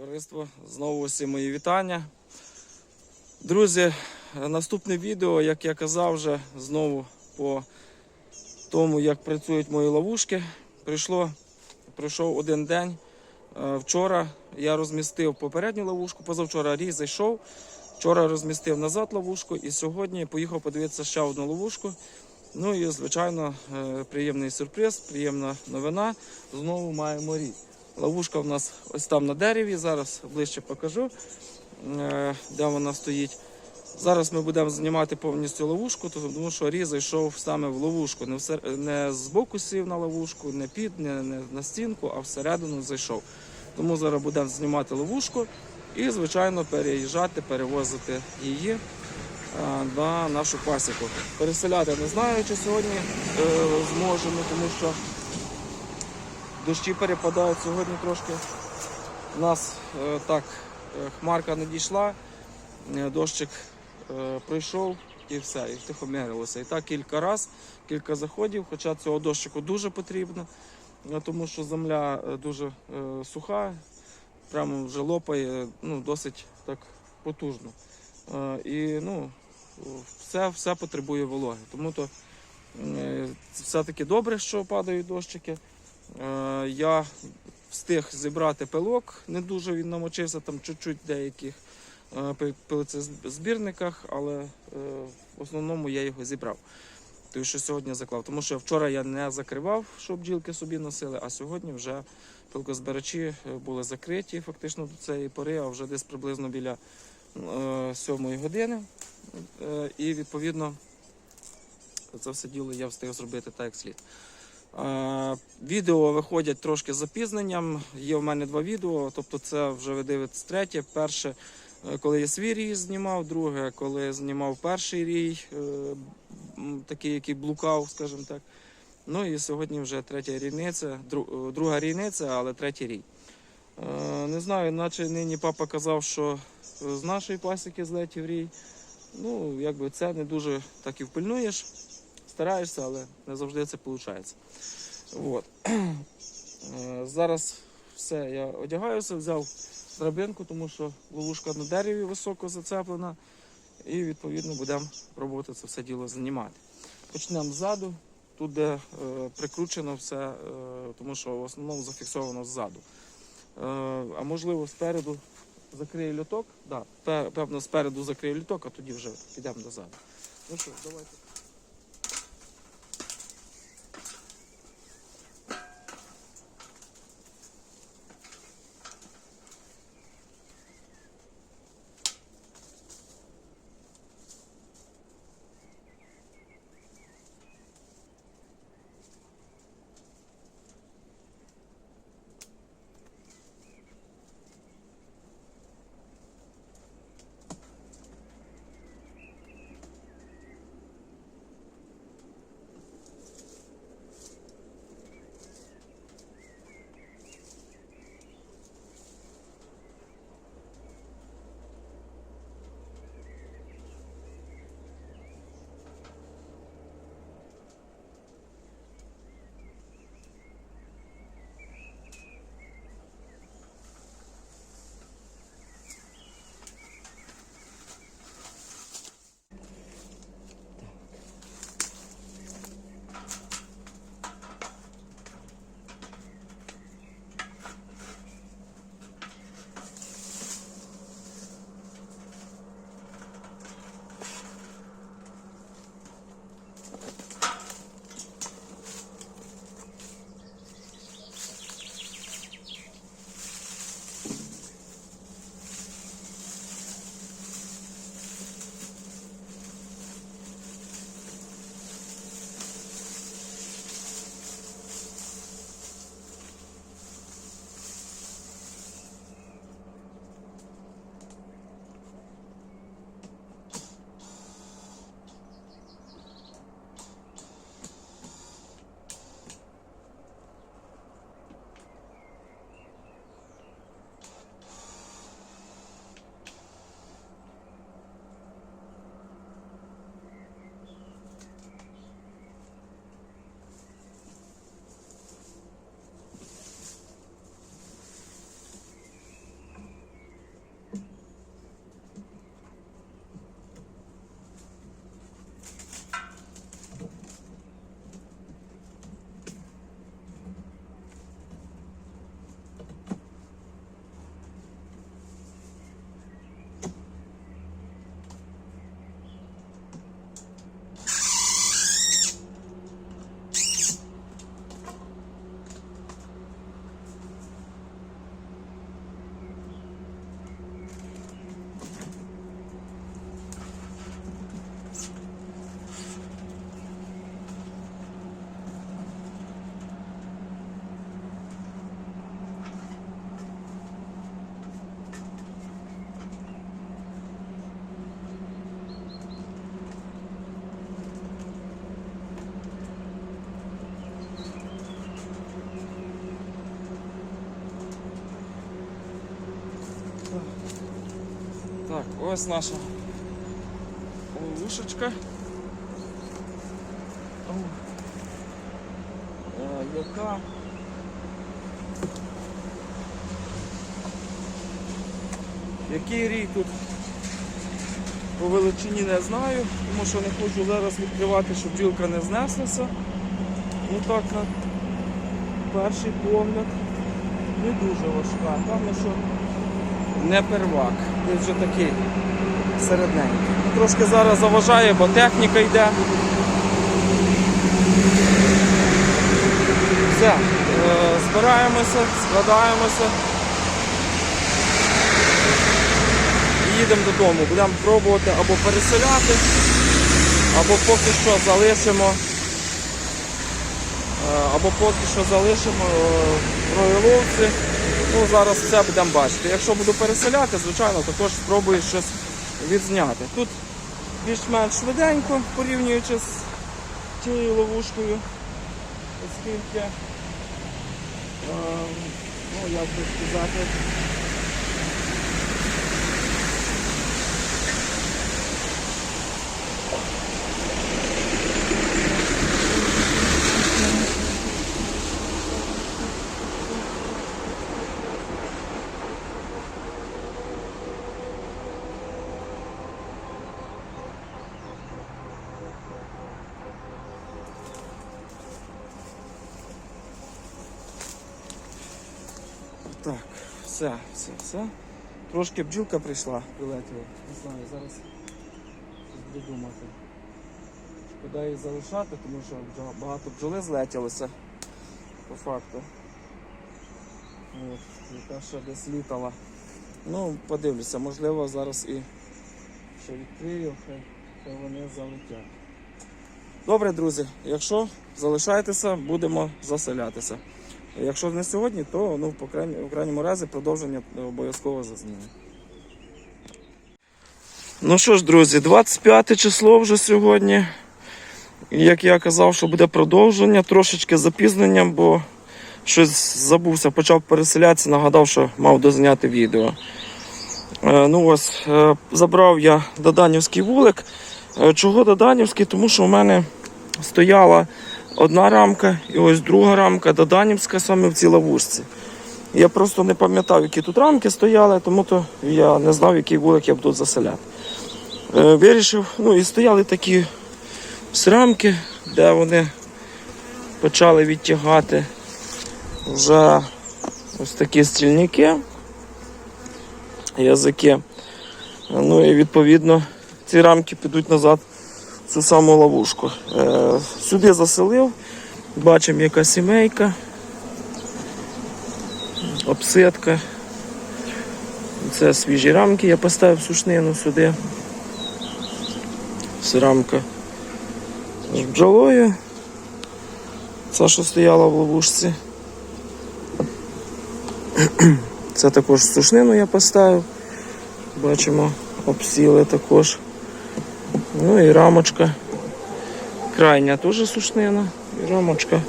Товариство, знову всі мої вітання. Друзі, наступне відео, як я казав, вже знову по тому, як працюють мої ловушки. Прийшло, пройшов один день. Е, Вчора я розмістив попередню ловушку, позавчора різ зайшов. Вчора розмістив назад ловушку і сьогодні поїхав подивитися ще одну ловушку. Ну і, звичайно, е, приємний сюрприз, приємна новина. Знову маємо різ. Ловушка в нас ось там на дереві. Зараз ближче покажу, е, де вона стоїть. Зараз ми будемо знімати повністю ловушку, тому що різ зайшов саме в ловушку. Не, всер... не з боку сів на ловушку, не під, не, не на стінку, а всередину зайшов. Тому зараз будемо знімати ловушку і, звичайно, переїжджати, перевозити її е, на нашу пасіку. Переселяти не знаю, чи сьогодні е, зможемо, тому що дощі перепадають сьогодні трошки. У нас е, так е, хмарка не дійшла, е, дощик пройшов і все, і втихомирилося. І так кілька разів, кілька заходів, хоча цього дощику дуже потрібно, тому що земля дуже суха, прямо вже лопає ну, досить так потужно. І ну, все, все потребує вологи. Тому то все-таки добре, що падають дощики. Е, Я встиг зібрати пилок, не дуже він намочився, там чуть-чуть деяких е, пилицезбірниках, але е, в основному я його зібрав. Той, що сьогодні заклав. Тому що вчора я не закривав, щоб бджілки собі носили, а сьогодні вже пилкозбирачі були закриті фактично до цієї пори, а вже десь приблизно біля сьомої години. І відповідно це все діло я встиг зробити так, як слід. Е, Відео виходять трошки з запізненням. Є в мене два відео, тобто це вже ви дивитесь третє. Перше, е, коли я свій рій знімав, друге, коли я знімав перший рій, е, такий, який блукав, скажімо так. Ну і сьогодні вже третя рійниця, друга рійниця, але третій рій. Не знаю, наче нині папа казав, що з нашої пасіки злетів рій. Ну, якби це не дуже так і впильнуєш стараєшся, але не завжди це виходить. От. Е, Зараз все, я одягаюся, взяв драбинку, тому що ловушка на дереві високо зацеплена. І відповідно будемо пробувати це все діло знімати. Почнемо ззаду, тут де е, прикручено все, е, тому що в основному зафіксовано ззаду. Е, а можливо спереду закриє льоток. Да, певно, спереду закриє льоток, а тоді вже підемо дозаду. Ну що, давайте. Так, ось наша ловушечка. О, е, Яка Який рік тут по величині не знаю, тому що не хочу зараз відкривати, щоб бджілка не знеслася. Ну так, на перший погляд не дуже важка. Певно, що не первак. Десь вже такий середненький. Трошки зараз заважає, бо техніка йде. Все, е, збираємося, складаємося. І їдемо додому. Будемо пробувати або переселяти, або поки що залишимо. е, Або поки що залишимо е, в роїловці. Ну, зараз все будемо бачити. Якщо буду переселяти, звичайно, також спробую щось відзняти. Тут більш-менш швиденько, порівнюючи з тією ловушкою, оскільки, е, ну, як би сказати, Так, все, все, все. Трошки бджілка прийшла, прилетіла. Не знаю, зараз щось буду думати. Куди її залишати, тому що багато бджоли злетілося по факту. От, яка ще десь літала. Ну, подивлюся, можливо, зараз і ще відкрию, хай вони залетять. Добре, друзі, якщо залишайтеся, будемо заселятися. Якщо не сьогодні, то ну, по крайні, в крайньому разі продовження обов'язково зазнімемо. Ну що ж, друзі, 25 число вже сьогодні. Як я казав, що буде продовження, трошечки з запізненням, бо щось забувся, почав переселятися, нагадав, що мав дозняти відео. Е, ну ось, е, забрав я Доданівський вулик. Е, чого Доданівський? Тому що в мене стояла одна рамка і ось друга рамка Доданівська саме в цій ловушці. Я просто не пам'ятав, які тут рамки стояли, тому то я не знав, який вулик я буду заселяти. Е, вирішив, ну і стояли такі рамки, де вони почали відтягати вже ось такі стільники, язики. Ну і відповідно ці рамки підуть назад цю саму ловушку. Е, сюди заселив, бачимо, яка сімейка, обсидка. Це свіжі рамки, я поставив сушнину сюди. Це рамка з бджолою. Це, що стояла в ловушці. Це також сушнину я поставив. Бачимо, обсіли також. Ну і рамочка. Крайня теж сушнина. І рамочка,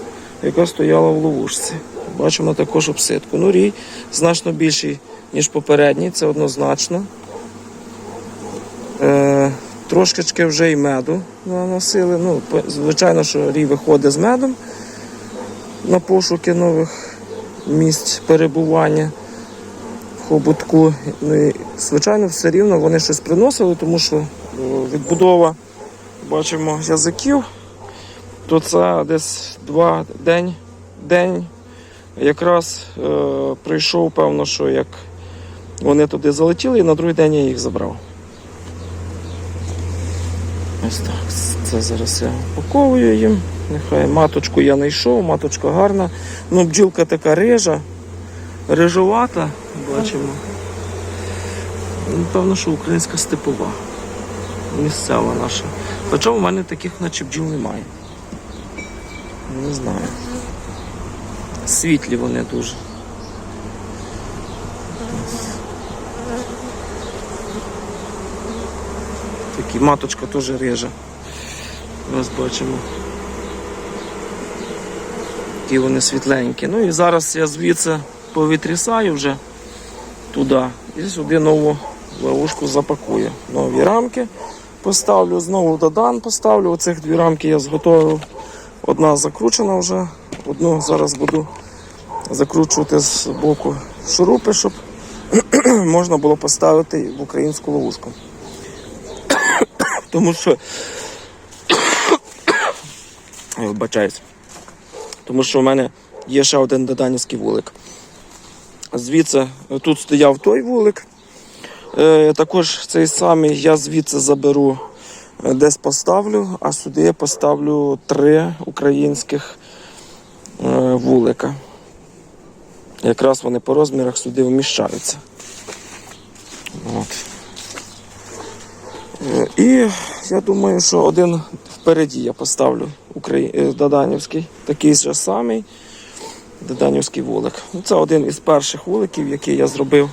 яка стояла в ловушці. Бачимо також обсидку. Ну, рій значно більший, ніж попередній, це однозначно. Е, трошечки вже й меду наносили. Ну, звичайно, що рій виходить з медом на пошуки нових місць перебування в хобутку. Ну, і, звичайно, все рівно вони щось приносили, тому що відбудова, бачимо, язиків, то це десь два день, день якраз е, прийшов, певно, що як вони туди залетіли, і на другий день я їх забрав. Ось так. Це зараз я упаковую їм. Нехай маточку я знайшов, маточка гарна. Ну, бджілка така рижа, рижувата, бачимо. Ну, Певно, що українська степова. Місцева наша. Хоча в мене таких наче бджіл немає. Не знаю. Світлі вони дуже. Такі маточка теж режа. Ось бачимо. Такі вони світленькі. Ну і зараз я звідси повітрясаю вже туди і сюди нову ловушку запакую. Нові рамки поставлю, знову додан поставлю. Оцих дві рамки я зготовив. Одна закручена вже, одну зараз буду закручувати з боку шурупи, щоб можна було поставити в українську ловушку. Тому що вибачаюсь. Тому що в мене є ще один доданівський вулик. Звідси тут стояв той вулик. Е, також цей самий я звідси заберу, е, десь поставлю, а сюди я поставлю три українських е, вулика. Якраз вони по розмірах сюди вміщаються. От. І я думаю, що один впереді я поставлю Украї... Доданівський, такий же самий Доданівський вулик. Ну, Це один із перших вуликів, який я зробив.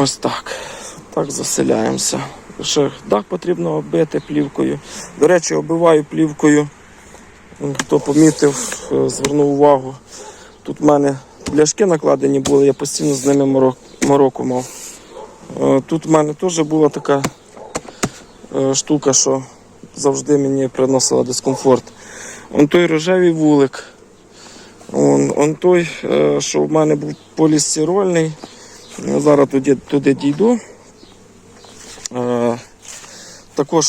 Ось так. Так заселяємося. Ще дах потрібно оббити плівкою. До речі, оббиваю плівкою. Хто помітив, е, звернув увагу. Тут в мене пляшки накладені були, я постійно з ними моро- мороку мав. Е, Тут в мене теж була така е, штука, що завжди мені приносила дискомфорт. Он той рожевий вулик. Он, он той, що в мене був полістирольний. Я Зараз туди, туди дійду. Е, Також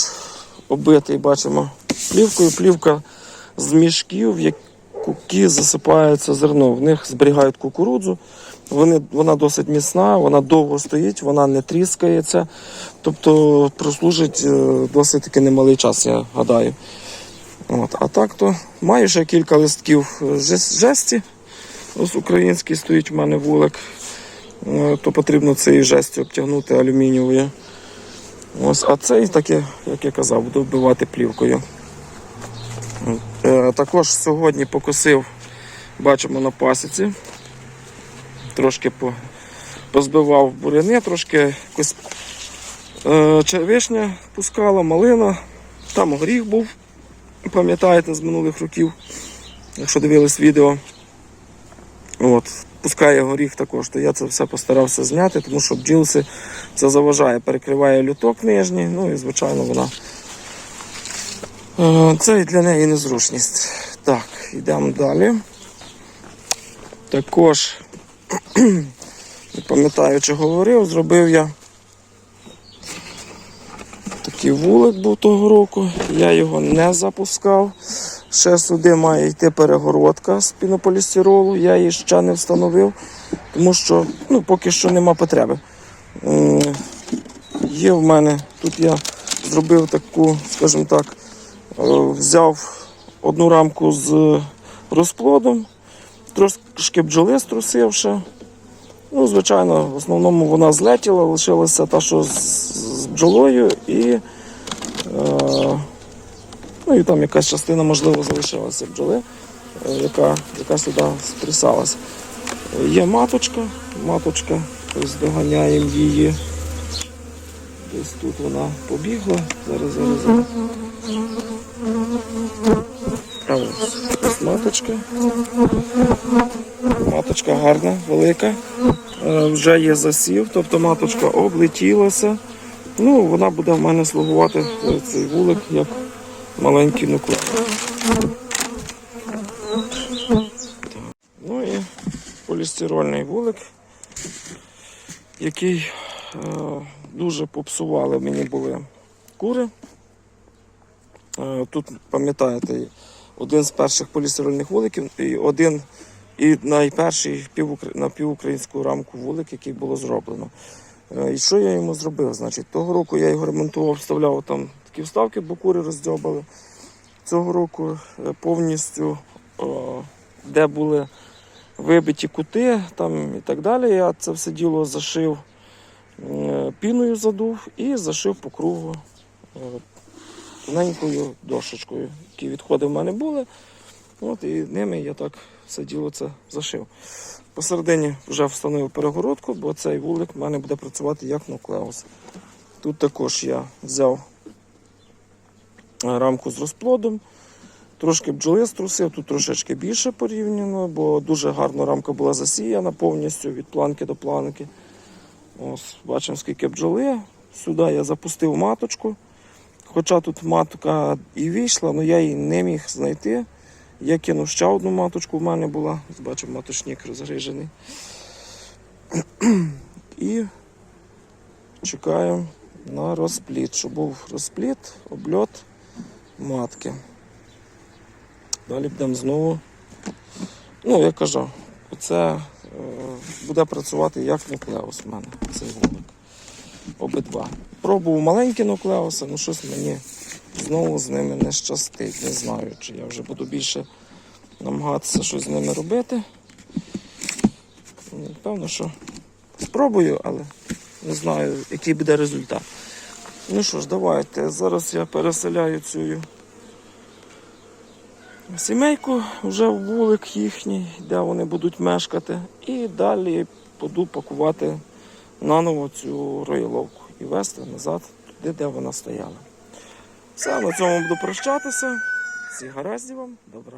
оббитий бачимо плівкою. Плівка з мішків, в які засипається зерно. В них зберігають кукурудзу. Вони, вона досить міцна, вона довго стоїть, вона не тріскається. Тобто прослужить е, досить таки немалий час, я гадаю. От. А так то маю ще кілька листків жесті. Ось український стоїть в мене вулик. Е, То потрібно цією жестю обтягнути алюмінієвою. Ось, а цей таки, як я казав, буду вбивати плівкою. Е, Також сьогодні покосив, бачимо на пасіці. Трошки позбивав буряни, трошки якось е, червишня пускала, малина, там горіх був, пам'ятаєте, з минулих років, якщо дивились відео. От, пускає горіх також, то я це все постарався зняти, тому що бджілці це заважає, перекриває люток нижній, ну і звичайно вона. е, Це для неї незручність. Так, йдемо далі. Також, не пам'ятаю, чи говорив, зробив я такий вулик був того року. Я його не запускав. Ще сюди має йти перегородка з пінополістиролу. Я її ще не встановив, тому що ну, поки що нема потреби. Є в мене, тут я зробив таку, скажімо так, е, взяв одну рамку з розплодом, трошки бджоли струсивши. Ну, звичайно, в основному вона злетіла, лишилася та, що з, бджолою, і, е, ну, і там якась частина, можливо, залишилася бджоли, е, яка, яка сюди стрісалась. Е, Є маточка, маточка, ось доганяємо її. Десь тут вона побігла. Зараз, зараз, зараз. Ось, ось маточка. Маточка гарна, велика. Е, Вже є засів, тобто маточка облетілася. Ну, вона буде в мене слугувати е, цей вулик як маленький нуклеус. Ну і полістирольний вулик, який е, дуже попсували мені були кури. Е, Тут, пам'ятаєте, один з перших полістирольних вуликів і один і найперший на півукраїнську рамку вулик, який було зроблено. Е, І що я йому зробив? Значить, того року я його ремонтував, вставляв там такі вставки, бо кури роздьобали. Цього року е, повністю, де були вибиті кути там і так далі, я це все діло зашив е, піною задув і зашив по кругу е, тоненькою дошечкою, які відходи в мене були. От і ними я так все діло це зашив. Посередині вже встановив перегородку, бо цей вулик в мене буде працювати як нуклеус. Тут також я взяв рамку з розплодом Трошки бджоли струсив, тут трошечки більше порівняно, бо дуже гарно рамка була засіяна повністю від планки до планки. Ось, бачимо, скільки бджоли. Сюди я запустив маточку. Хоча тут матка і вийшла, але я її не міг знайти. Я кинув ще одну маточку, в мене була. Бачив, маточник розгрижений. І чекаємо на розпліт, щоб був розпліт, обльот матки. Далі будемо знову. Ну, я кажу, це е, буде працювати як нуклеус в мене, цей голик. Обидва. Пробував маленькі нуклеуси, ну щось мені знову з ними не щастить. Не знаю, чи я вже буду більше намагатися щось з ними робити. Певно, що спробую, але не знаю, який буде результат. Ну що ж, давайте. Зараз я переселяю цю сімейку вже в вулик їхній, де вони будуть мешкати. І далі буду пакувати наново цю роїловку і вести назад туди, де вона стояла. Все, на цьому буду прощатися. Всі гараздів вам, добра.